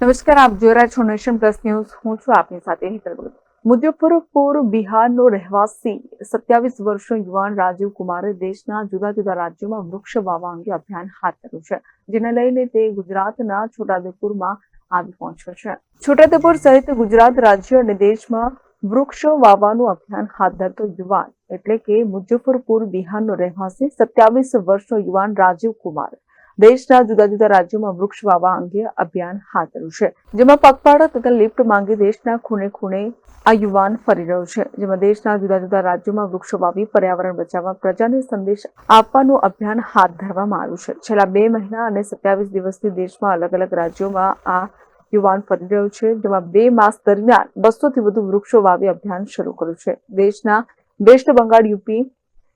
નમસ્કાર, આપ જોઈ રહ્યા છો નેશન પ્લસ ન્યૂઝ. હું છું આપની સાથે મુજફ્ફરપુર બિહારનો રહેવાસી સત્યાવીસ વર્ષનો યુવાન રાજીવ કુમારે દેશના જુદા જુદા રાજ્યોમાં વૃક્ષ વાવવા અંગે અભિયાન હાથ ધર્યું છે, જેને લઈને તે ગુજરાતના છોટાઉદેપુરમાં આવી પહોંચ્યો છે. છોટાઉદેપુર સહિત ગુજરાત રાજ્ય અને દેશમાં વૃક્ષો વાવવાનું અભિયાન હાથ ધરતો યુવાન, એટલે કે મુજફ્ફરપુર બિહારનો રહેવાસી સત્યાવીસ વર્ષનો યુવાન રાજીવ કુમાર દેશના જુદા જુદા રાજ્યોમાં વૃક્ષ વાવવા અંગે અભિયાન હાથ ધર્યું છે. જેમાં પગપાળા તથા લિફ્ટ માંગી દેશના ખૂણે ખૂણે આ યુવાન ફરી રહ્યો છે. જેમાં દેશના જુદા જુદા રાજ્યોમાં વૃક્ષો વાવી પર્યાવરણ બચાવવા પ્રજાને સંદેશ આપવાનું અભિયાન હાથ ધરવામાં આવ્યું છે. છેલ્લા બે મહિના અને સત્યાવીસ દિવસથી દેશમાં અલગ અલગ રાજ્યોમાં આ યુવાન ફરી રહ્યો છે. જેમાં બે માસ દરમિયાન બસોથી વધુ વૃક્ષો વાવી અભિયાન શરૂ કર્યું છે. દેશના વેસ્ટ બંગાળ યુપી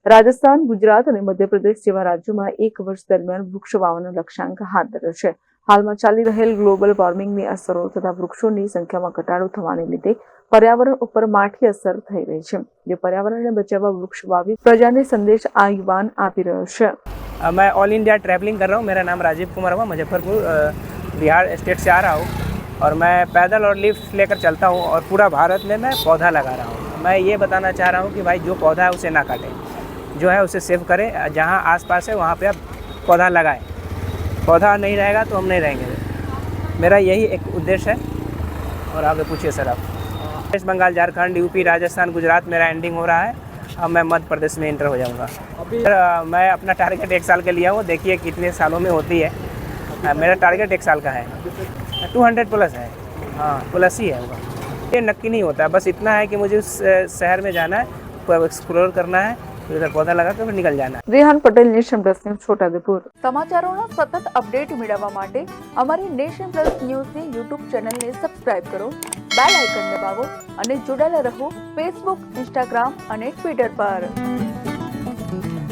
રાજસ્થાન ગુજરાત અને મધ્યપ્રદેશ જેવા રાજ્યોમાં એક વર્ષ દરમિયાન વૃક્ષો વાવવાનો લક્ષ્યાંક હાથ ધર્યો છે હાલમાં ચાલી રહેલ ગ્લોબલ વોર્મિંગની અસરો તથા વૃક્ષોની સંખ્યામાં ઘટાડો થવાને લીધે પર્યાવરણ ઉપર માઠી અસર થઈ રહી છે જે પર્યાવરણને બચાવવા વૃક્ષ વાવી પ્રજાને સંદેશ આ યુવાન આપી રહ્યો છે अ, मैं ऑल इंडिया ट्रैवलिंग कर रहा हूँ मेरा नाम राजीव कुमार हुआ मुजफ्फरपुर अ, बिहार स्टेट से आ रहा हूँ और मैं पैदल और लिफ्ट लेकर चलता हूँ और पूरा भारत में मैं पौधा लगा रहा हूँ मैं ये बताना चाह रहा हूँ कि भाई जो पौधा है उसे ना काटें जो है उसे सेव करें। जहाँ आसपास है वहाँ पे आप पौधा लगाएँ। पौधा नहीं रहेगा तो हम नहीं रहेंगे। मेरा यही एक उद्देश्य है। और आगे पूछिए सर आप। वेस्ट बंगाल झारखंड यूपी राजस्थान गुजरात मेरा एंडिंग हो रहा है। अब मैं मध्य प्रदेश में इंटर हो जाऊँगा। सर, मैं अपना टारगेट एक साल के लिया हूँ देखिए कितने सालों में होती है। अ, मेरा टारगेट एक साल का है। टू हंड्रेड प्लस है। हाँ प्लस ही है होगा ये नक्की नहीं होता। बस इतना है कि मुझे उस शहर में जाना है एक्सप्लोर करना है। फिर उधर पौधा लगा कर फिर निकल जाना है Rehan Patel nation plus news Chhota Udepur સમાચારોના સતત અપડેટ મેળવવા માટે અમારી નેશન પ્લસ ન્યૂઝની યુટ્યુબ ચેનલને સબસ્ક્રાઇબ કરો બેલ આઇકન દબાવો અને જોડાયેલા રહો ફેસબુક ઇન્સ્ટાગ્રામ અને ટ્વિટર પર